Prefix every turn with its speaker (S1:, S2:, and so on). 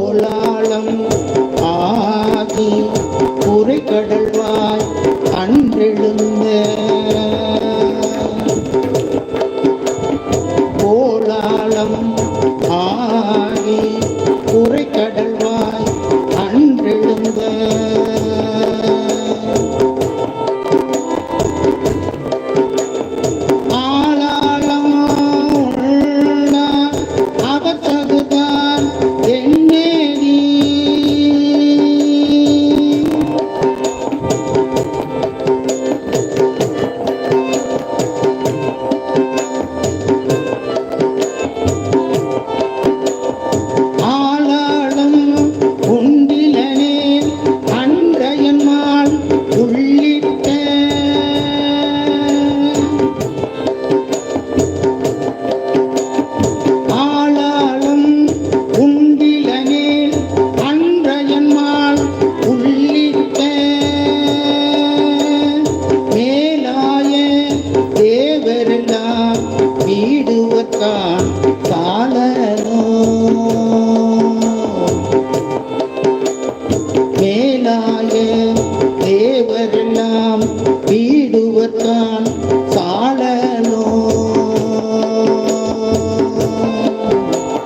S1: கோலாளம் ஆகி குறைகடல்வாய் அன்றெழுந்த கோலாளம் ஆகி குறைகடல்வாய் அன்றெழுந்த வீடுவத்தான் சாலனோ மேலாய தேவரெல்லாம் வீடுவத்தான்